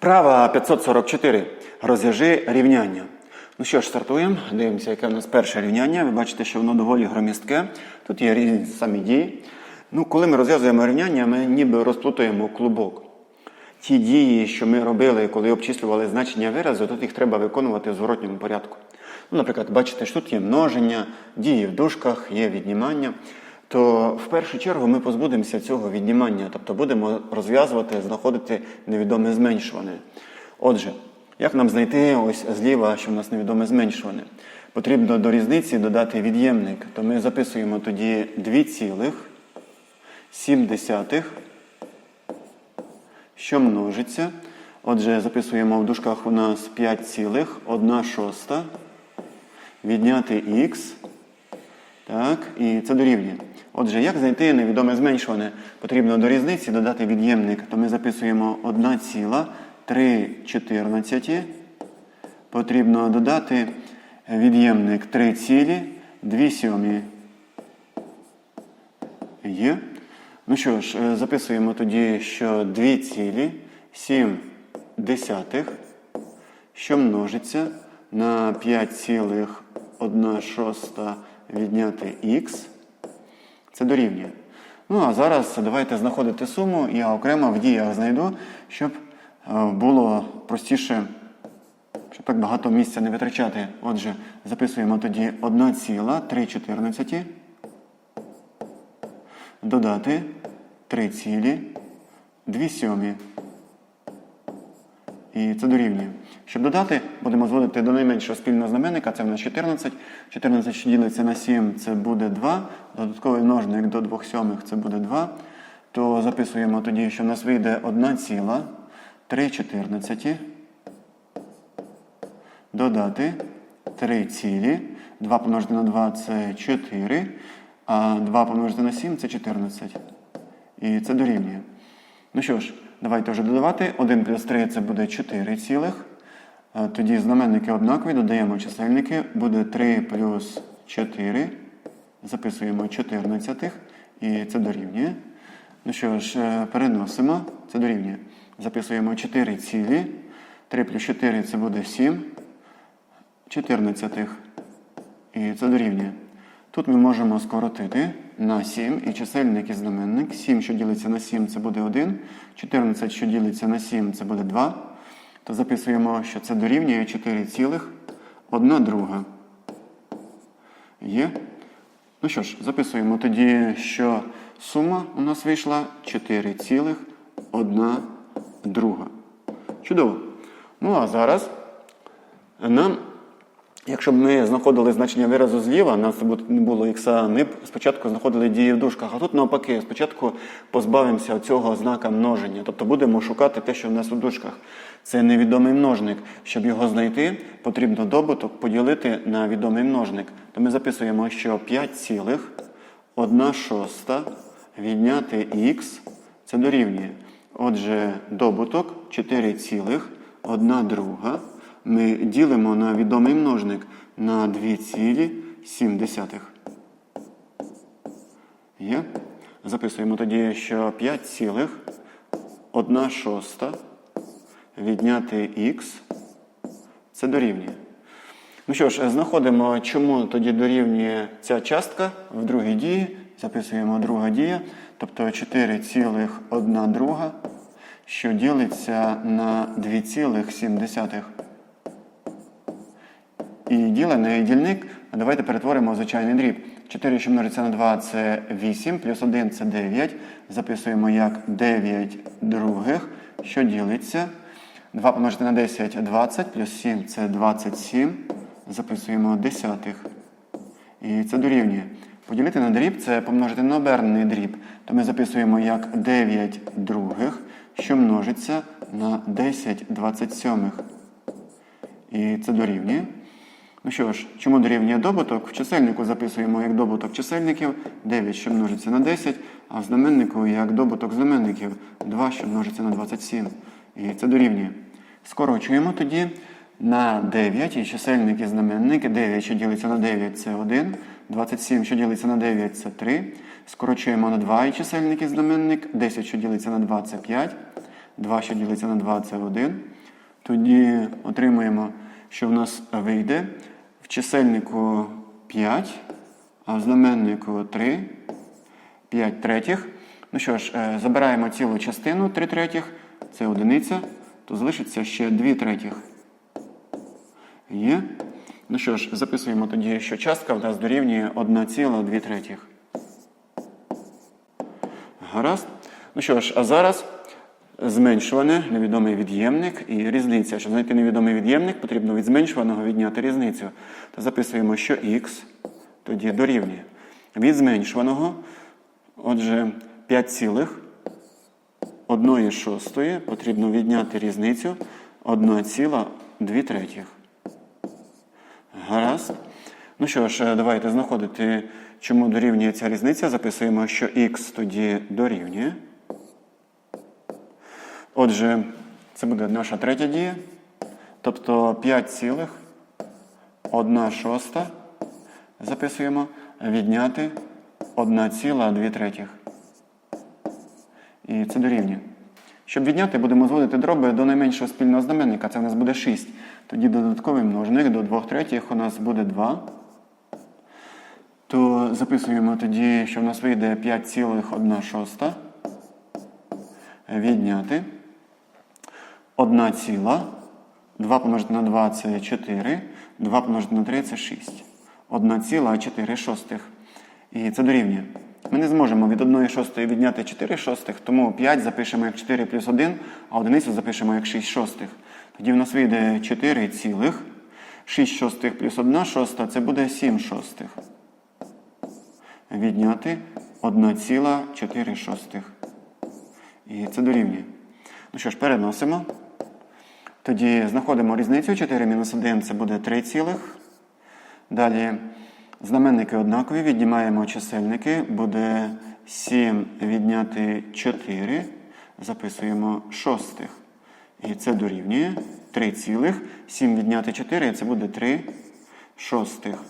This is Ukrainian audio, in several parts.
Вправа 544. Розв'яжи рівняння. Ну що ж, стартуємо. Дивимося, яке в нас перше рівняння. Ви бачите, що воно доволі громістке. Тут є різні самі дії. Ну, коли ми розв'язуємо рівняння, ми ніби розплутуємо клубок. Ті дії, що ми робили, коли обчислювали значення виразу, тут їх треба виконувати в зворотньому порядку. Ну, наприклад, бачите, що тут є множення, дії в дужках, є віднімання. То в першу чергу ми позбудемося цього віднімання, тобто будемо розв'язувати, знаходити невідоме зменшуване. Отже, як нам знайти ось зліва, що в нас невідоме зменшуване? Потрібно до різниці додати від'ємник, то ми записуємо тоді 2,7, що множиться. Отже, записуємо в дужках у нас 5,1 шоста. Відняти х. Так, і це дорівнює. Отже, як знайти невідоме зменшуване? Потрібно до різниці додати від'ємник, то ми записуємо 1,314. Потрібно додати від'ємник 3,2 сьомі. Є. Ну що ж, е, записуємо тоді, що 2,7 десятих, що множиться на 5,1 шоста відняти х. Це дорівнює. Ну, а зараз давайте знаходити суму, я окремо в діях знайду, щоб е, було простіше, щоб так багато місця не витрачати. Отже, записуємо тоді 1,314 додати 3,2 сьомі. І це дорівнює. Щоб додати, будемо зводити до найменшого спільного знаменника, це в нас 14. 14, що ділиться на 7, це буде 2. Додатковий множник до 2 сьомих це буде 2. То записуємо тоді, що в нас вийде 1,314. Додати 3 цілі. 2 помножити на 2 це 4. А 2 помножити на 7 це 14. І це дорівнює. Ну що ж, давайте вже додавати. 1 плюс 3 це буде 4 цілих. Е, Тоді знаменники однакові, додаємо чисельники. Буде 3 плюс 4. Записуємо 14. І це дорівнює. Ну що ж, е, переносимо. Це дорівнює. Записуємо 4 цілі. 3 плюс 4 це буде 7. 14. І це дорівнює. Тут ми можемо скоротити на 7 і чисельник і знаменник. 7, що ділиться на 7, це буде 1. 14, що ділиться на 7, це буде 2. То записуємо, що це дорівнює 4 цілих 1 друга. Є. Ну що ж, записуємо тоді, що сума у нас вийшла 4 цілих 1 друга. Чудово. Ну а зараз нам Якщо б ми знаходили значення виразу зліва, у нас не було ікса, ми б спочатку знаходили дії в дужках, а тут навпаки, спочатку позбавимося цього знака множення. Тобто будемо шукати те, що в нас у дужках. Це невідомий множник. Щоб його знайти, потрібно добуток поділити на відомий множник. То ми записуємо, що 5 цілих 1 шоста відняти х це дорівнює. Отже, добуток 4 цілих 1 друга ми ділимо на відомий множник на 2,7. Є? Записуємо тоді, що 5 цілих 1 шоста відняти х це дорівнює. Ну що ж, знаходимо, чому тоді дорівнює ця частка в другій дії. Записуємо друга дія, тобто 4,1 друга, що ділиться на 2,7. І ділений дільник давайте перетворимо звичайний дріб. 4, що множиться на 2, це 8, плюс 1 це 9. Записуємо як 9 других, що ділиться. 2 помножити на 10 20, плюс 7 це 27. Записуємо десятих. І це дорівнює. Поділити на дріб це помножити на обернений дріб. То ми записуємо як 9 других, що множиться на 10 27. І це дорівнює. Ну що ж, чому дорівнює добуток? В чисельнику записуємо як добуток чисельників 9, що множиться на 10, а в знаменнику як добуток знаменників 2, що множиться на 27. І це дорівнює. Скорочуємо тоді на 9 і чисельник і знаменники. 9, що ділиться на 9, це 1. 27, що ділиться на 9, це 3. Скорочуємо на 2 і чисельник знаменник. 10, що ділиться на 2, це 5. 2, що ділиться на 2, це 1. Тоді отримуємо, що в нас вийде чисельнику 5, а в знаменнику 3, 5 третіх. Ну що ж, е, забираємо цілу частину 3 третіх, це одиниця, то залишиться ще 2 третіх. Є. Ну що ж, записуємо тоді, що частка в нас дорівнює 1,2 третіх. Гаразд. Ну що ж, а зараз зменшуване, невідомий від'ємник і різниця. Щоб знайти невідомий від'ємник, потрібно від зменшуваного відняти різницю. То записуємо, що х тоді дорівнює. Від зменшуваного, отже, 5 цілих 1 шостої потрібно відняти різницю 1,2 третіх. Гаразд. Ну що ж, давайте знаходити, чому дорівнює ця різниця. Записуємо, що х тоді дорівнює. Отже, це буде наша третя дія. Тобто 5 цілих 1 шоста. Записуємо відняти 1,2 третіх. І це дорівнює. Щоб відняти, будемо зводити дроби до найменшого спільного знаменника. Це в нас буде 6. Тоді додатковий множник до 2 третіх у нас буде 2. То записуємо тоді, що в нас вийде 5,1 шоста. Відняти. 1 ціла. 2 помножити на 2 це 4. 2 помножити на 3 це 6. 1 ціла 4 шостих. І це дорівнює. Ми не зможемо від 1 шостої відняти 4 шостих, тому 5 запишемо як 4 плюс 1, а одиницю запишемо як 6 шостих. Тоді в нас вийде 4 цілих. 6 шостих плюс 1 шоста це буде 7 шостих. Відняти 1,4 шостих. І це дорівнює. Ну що ж, переносимо. Тоді знаходимо різницю. 4 мінус 1 це буде 3 цілих. Далі знаменники однакові, віднімаємо чисельники. Буде 7 відняти 4. Записуємо шостих. І це дорівнює 3 цілих. 7 відняти 4, це буде 3 шостих.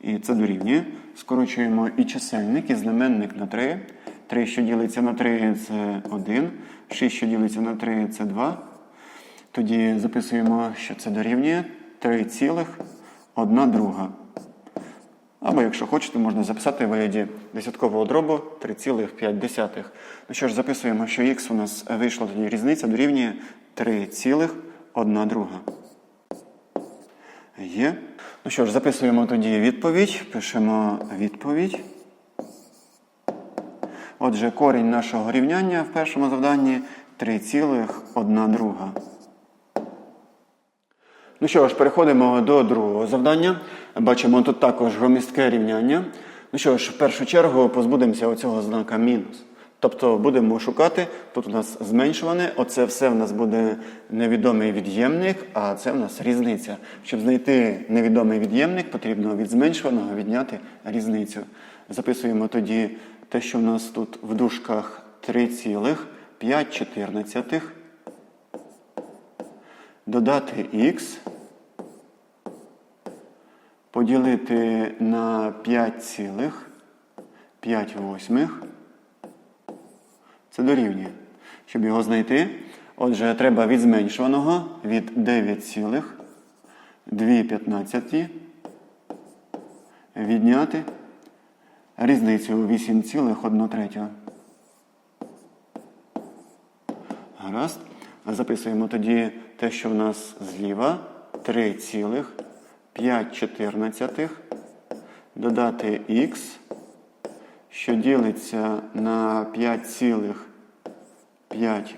І це дорівнює. Скорочуємо і чисельник, і знаменник на 3. 3, що ділиться на 3, це 1. 6, що ділиться на 3, це 2. Тоді записуємо, що це дорівнює 3 цілих 1 друга. Або, якщо хочете, можна записати в вигляді десяткового дробу 3,5. Ну що ж, записуємо, що х у нас вийшла тоді різниця дорівнює 3,1 друга. Є. Ну що ж, записуємо тоді відповідь. Пишемо відповідь. Отже, корінь нашого рівняння в першому завданні 3,1 друга. Ну що ж, переходимо до другого завдання. Бачимо тут також громістке рівняння. Ну що ж, в першу чергу позбудемося оцього знака мінус. Тобто будемо шукати, тут у нас зменшуване, оце все в нас буде невідомий від'ємник, а це в нас різниця. Щоб знайти невідомий від'ємник, потрібно від зменшуваного відняти різницю. Записуємо тоді те, що в нас тут в дужках 3,5 додати х, поділити на 5,5 восьмих. Це дорівнює. Щоб його знайти, отже, треба від зменшуваного від 9,2 відняти різницю 8,1 третього. Гаразд. Записуємо тоді те, що в нас зліва 3,5 додати х, що ділиться на 5,5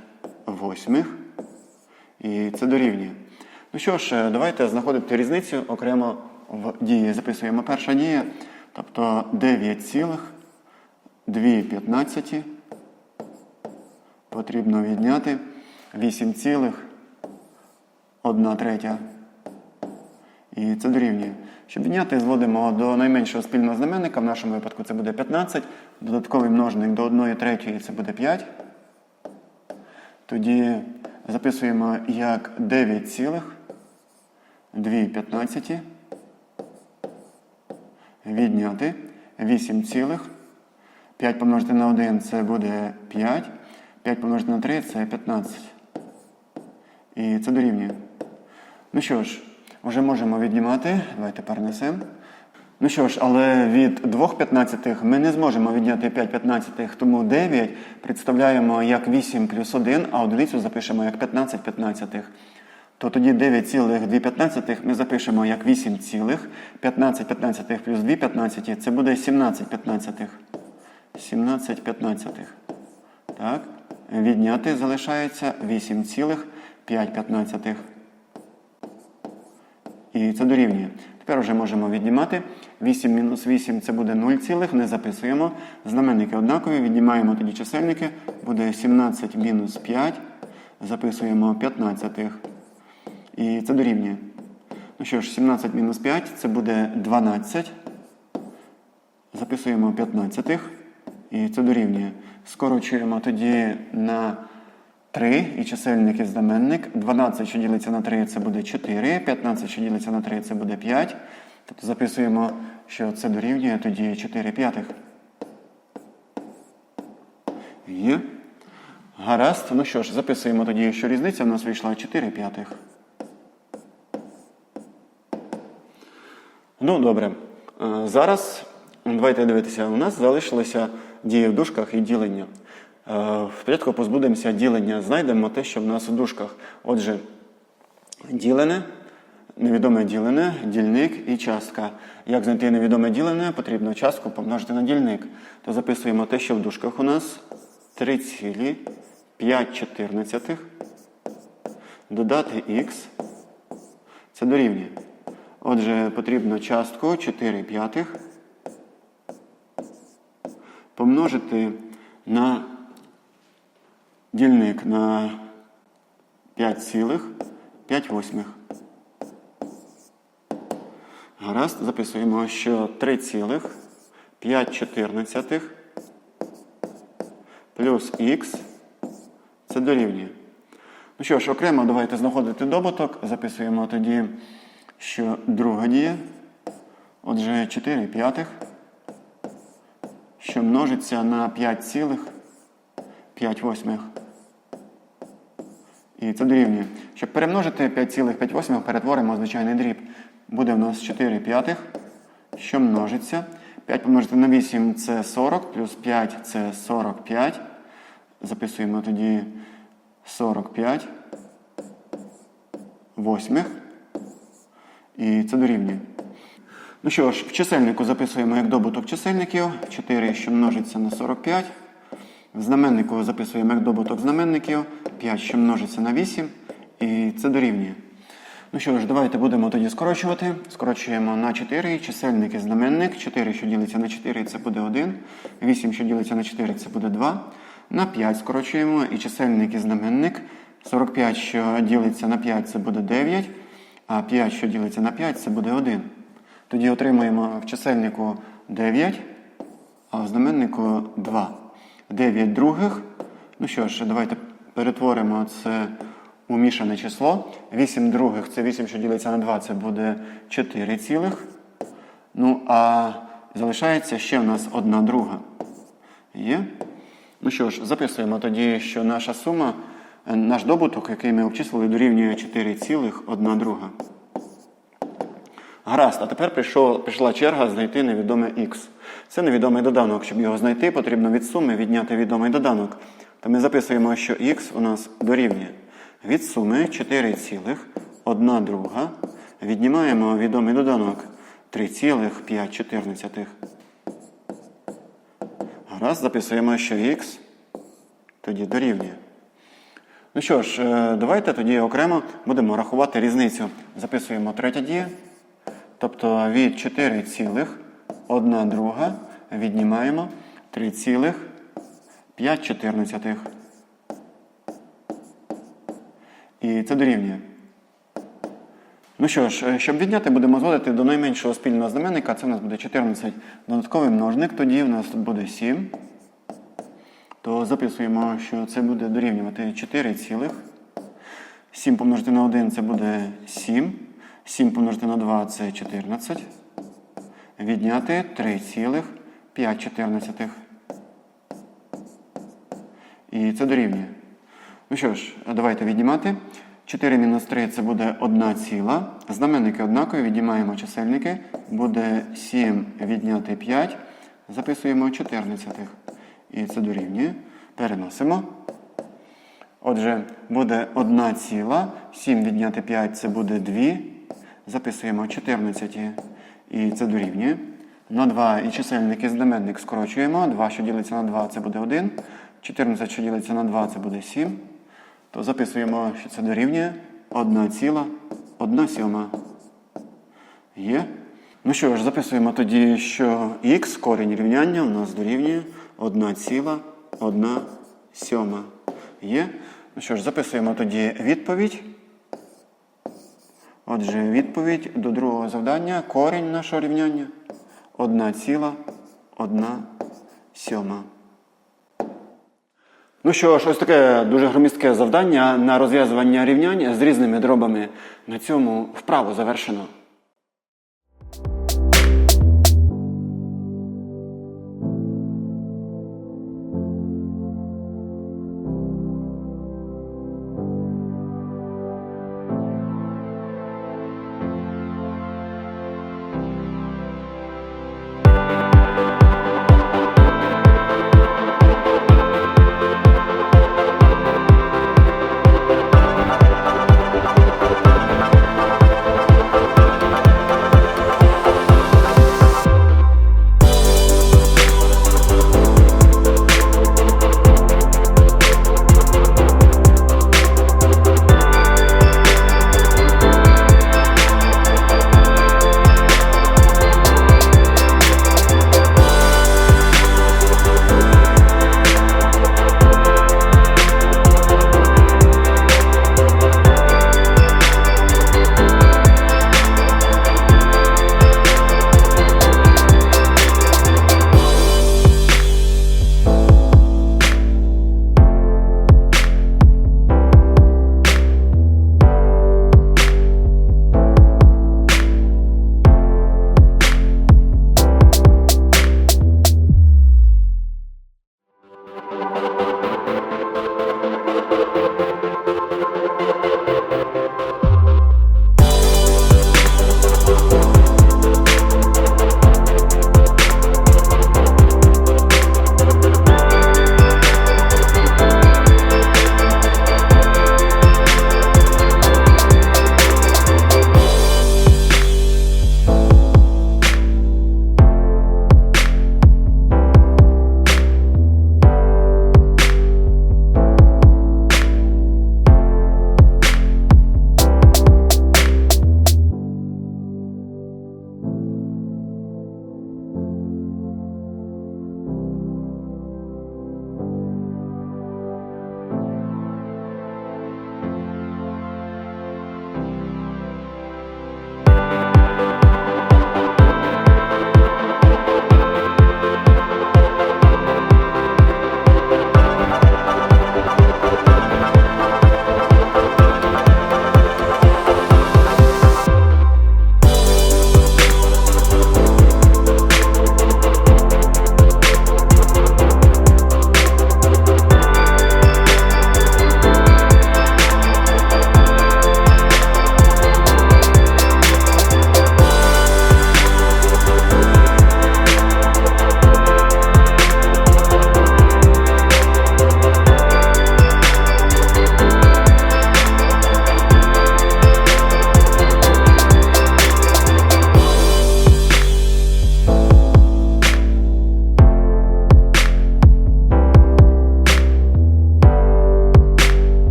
восьмих. І це дорівнює. Ну що ж, давайте знаходити різницю окремо в дії. Записуємо перша дія, тобто 9,2 потрібно відняти 8,1 третя. І це дорівнює. Щоб відняти, зводимо до найменшого спільного знаменника. В нашому випадку це буде 15. Додатковий множник до 1 третьої це буде 5. Тоді записуємо як 9,2 відняти 8, цілих. 5 помножити на 1 це буде 5. 5 помножити на 3 це 15. І це дорівнює. Ну що ж, вже можемо віднімати. Давайте перенесемо. Ну що ж, але від 2 п'ятнадцятих ми не зможемо відняти 5 п'ятнадцятих, тому 9 представляємо як 8 плюс 1, а одиницю запишемо як 15 п'ятнадцятих. То тоді 9,2 п'ятнадцятих ми запишемо як 8 цілих, 15 п'ятнадцятих плюс 2 п'ятнадцяті, це буде 17 п'ятнадцятих. 17 п'ятнадцятих. Так. Відняти залишається 8,5 п'ятнадцятих. І це дорівнює. Тепер вже можемо віднімати. 8 мінус 8 це буде 0, цілих, не записуємо. Знаменники однакові, віднімаємо тоді чисельники. Буде 17 мінус 5. Записуємо 15. І це дорівнює. Ну що ж, 17 мінус 5 це буде 12. Записуємо 15. І це дорівнює. Скорочуємо тоді на 3 і чисельник і знаменник. 12, що ділиться на 3, це буде 4. 15, що ділиться на 3, це буде 5. Тобто записуємо, що це дорівнює тоді 4 п'ятих. Є. Гаразд. Ну що ж, записуємо тоді, що різниця в нас вийшла 4 п'ятих. Ну, добре. Е, Зараз давайте дивитися. У нас залишилися дії в дужках і ділення. Е, Спочатку позбудемося ділення. Знайдемо те, що в нас у дужках. Отже, ділене, невідоме ділене, дільник і частка. Як знайти невідоме ділене, потрібно частку помножити на дільник. То записуємо те, що в дужках у нас 3,5 додати х. Це дорівнює. Отже, потрібно частку 4 п'ятих помножити на дільник на 5 цілих 5 восьмих. Гаразд, записуємо, що 3 цілих 5 чотирнадцятих плюс х це дорівнює. Ну що ж, окремо давайте знаходити добуток. Записуємо тоді, що друга дія. Отже, 4 п'ятих, що множиться на 5 цілих 5 восьмих. І це дорівнює. Щоб перемножити 5,5 перетворимо звичайний дріб. Буде в нас 4 п'ятих, що множиться. 5 помножити на 8 це 40, плюс 5 це 45. Записуємо тоді 45 восьмих. І це дорівнює. Ну що ж, в чисельнику записуємо як добуток чисельників. 4, що множиться на 45. В знаменнику записуємо як добуток знаменників. 5, що множиться на 8. І це дорівнює. Ну що ж, давайте будемо тоді скорочувати. Скорочуємо на 4. Чисельник і знаменник. 4, що ділиться на 4, це буде 1. 8, що ділиться на 4, це буде 2. На 5 скорочуємо і чисельник і знаменник. 45, що ділиться на 5, це буде 9. А 5, що ділиться на 5, це буде 1. Тоді отримуємо в чисельнику 9, а в знаменнику 2. 9 других. Ну що ж, давайте перетворимо це у мішане число. 8 других це 8, що ділиться на 2, це буде 4 цілих. Ну, а залишається ще в нас одна друга. Є? Ну що ж, записуємо тоді, що наша сума, е, наш добуток, який ми обчислили, дорівнює 4,1 друга. Гаразд, а тепер прийшов, прийшла черга знайти невідоме х. Це невідомий доданок. Щоб його знайти, потрібно від суми відняти відомий доданок. То ми записуємо, що х у нас дорівнює. Від суми 4,1 друга. Віднімаємо відомий доданок 3,5. Гаразд, записуємо, що х тоді дорівнює. Ну що ж, е, давайте тоді окремо будемо рахувати різницю. Записуємо третя дія. Тобто від 4,1 друга віднімаємо 3,5. І це дорівнює. Ну що ж, е, щоб відняти, будемо зводити до найменшого спільного знаменника. Це у нас буде 14. Додатковий множник, тоді у нас буде 7. То записуємо, що це буде дорівнювати 4 цілих. 7 помножити на 1 це буде 7. 7 помножити на 2 це 14. Відняти 3,5. І це дорівнює. Ну що ж, давайте віднімати. 4 мінус 3 це буде 1 ціла. Знаменники однакові, віднімаємо чисельники. Буде 7 відняти 5. Записуємо 14. І це дорівнює. Переносимо. Отже, буде 1 ціла. 7 відняти 5 це буде 2. Записуємо 14. І це дорівнює. На 2 і чисельник і знаменник скорочуємо. 2, що ділиться на 2, це буде 1. 14, що ділиться на 2, це буде 7. То записуємо, що це дорівнює 1 ціла, 1 сьома. Є. Ну що ж, записуємо тоді, що х корінь рівняння у нас дорівнює 1 ціла, 1 сьома. Є. Ну що ж, записуємо тоді відповідь. Отже, відповідь до другого завдання. Корінь нашого рівняння 1 ціла, 1 сьома. Ну що ж, ось таке дуже громістке завдання на розв'язування рівнянь з різними дробами. На цьому вправо завершено.